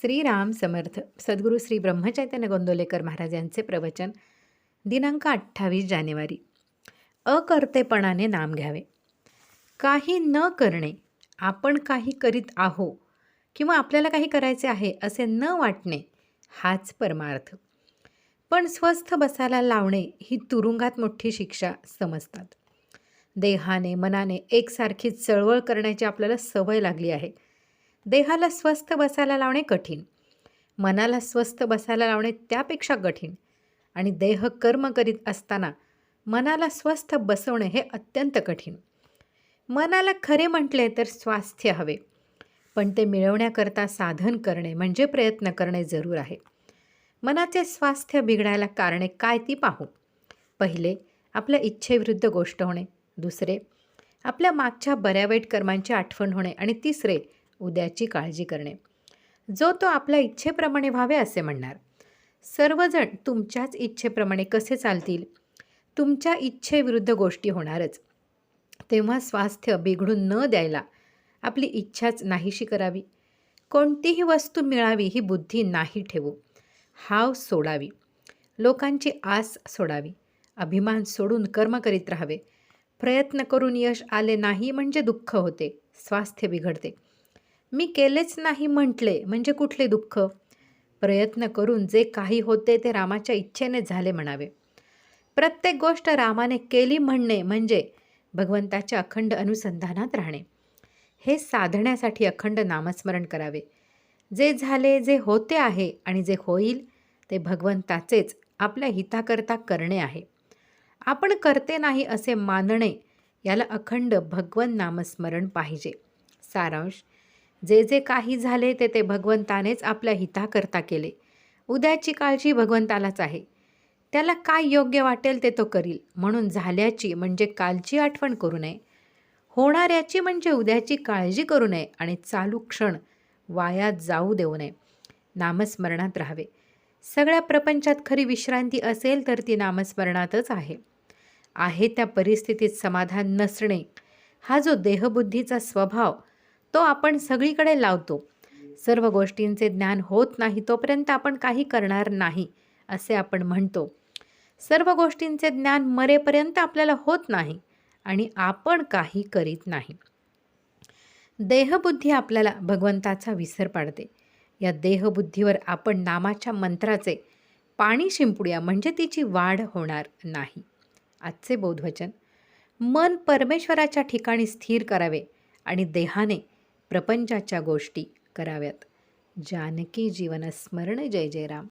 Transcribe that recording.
श्रीराम समर्थ सद्गुरू श्री ब्रह्मचैतन्य गोंदोलेकर महाराज यांचे प्रवचन दिनांक अठ्ठावीस जानेवारी. अकर्तेपणाने नाम घ्यावे. काही न करणे आपण काही करीत आहो किंवा आपल्याला काही करायचे आहे असे न वाटणे हाच परमार्थ. पण स्वस्थ बसायला लावणे ही तुरुंगात मोठी शिक्षा समजतात. देहाने मनाने एकसारखी चळवळ करण्याची आपल्याला सवय लागली आहे. देहाला स्वस्थ बसायला लावणे कठीण. मनाला स्वस्थ बसायला लावणे त्यापेक्षा कठीण. आणि देह कर्म करीत असताना मनाला स्वस्थ बसवणे हे अत्यंत कठीण. मनाला खरे म्हटले तर स्वास्थ्य हवे. पण ते मिळवण्याकरता साधन करणे म्हणजे प्रयत्न करणे जरूर आहे. मनाचे स्वास्थ्य बिघडायला कारणे काय ती पाहू. पहिले आपल्या इच्छेविरुद्ध गोष्ट होणे. दुसरे आपल्या मागच्या बऱ्या वाईट कर्मांची आठवण होणे. आणि तिसरे उद्याची काळजी करणे. जो तो आपल्या इच्छेप्रमाणे व्हावे असे म्हणणार. सर्वजण तुमच्याच इच्छेप्रमाणे कसे चालतील? तुमच्या इच्छेविरुद्ध गोष्टी होणारच. तेव्हा स्वास्थ्य बिघडून न द्यायला आपली इच्छाच नाहीशी करावी. कोणतीही वस्तू मिळावी ही बुद्धी नाही ठेवू. हाव सोडावी. लोकांची आस सोडावी. अभिमान सोडून कर्म करीत राहावे. प्रयत्न करून यश आले नाही म्हणजे दुःख होते. स्वास्थ्य बिघडते. मी केलेच नाही म्हटले म्हणजे कुठले दुःख? प्रयत्न करून जे काही होते ते रामाच्या इच्छेने झाले म्हणावे. प्रत्येक गोष्ट रामाने केली म्हणणे म्हणजे भगवंताच्या अखंड अनुसंधानात राहणे. हे साधण्यासाठी अखंड नामस्मरण करावे. जे झाले जे होते आहे आणि जे होईल ते भगवंताचेच आपल्या हिताकरता करणे आहे. आपण करते नाही असे मानणे याला अखंड भगवन नामस्मरण पाहिजे. सारांश जे जे काही झाले ते ते भगवंतानेच आपल्या हिताकरता केले. उद्याची काळजी भगवंतालाच आहे. त्याला काय योग्य वाटेल ते तो करील. म्हणून झाल्याची म्हणजे कालची आठवण करू नये. होणाऱ्याची म्हणजे उद्याची काळजी करू नये आणि चालू क्षण वायात जाऊ देऊ नये. नामस्मरणात राहावे. सगळ्या प्रपंचात खरी विश्रांती असेल तर ती नामस्मरणातच आहे. आहे त्या परिस्थितीत समाधान नसणे. हा जो देहबुद्धीचा स्वभाव तो आपण सगळीकडे लावतो. सर्व गोष्टींचे ज्ञान होत नाही तोपर्यंत आपण काही करणार नाही असे आपण म्हणतो. सर्व गोष्टींचे ज्ञान मरेपर्यंत आपल्याला होत नाही आणि आपण काही करीत नाही. देहबुद्धी आपल्याला भगवंताचा विसर पाडते. या देहबुद्धीवर आपण नामाच्या मंत्राचे पाणी शिंपडूया म्हणजे तिची वाढ होणार नाही. आजचे बोधवचन मन परमेश्वराच्या ठिकाणी स्थिर करावे आणि देहाने प्रपंचाच्या गोष्टी कराव्यात. जानकी जीवन स्मरण जय जय राम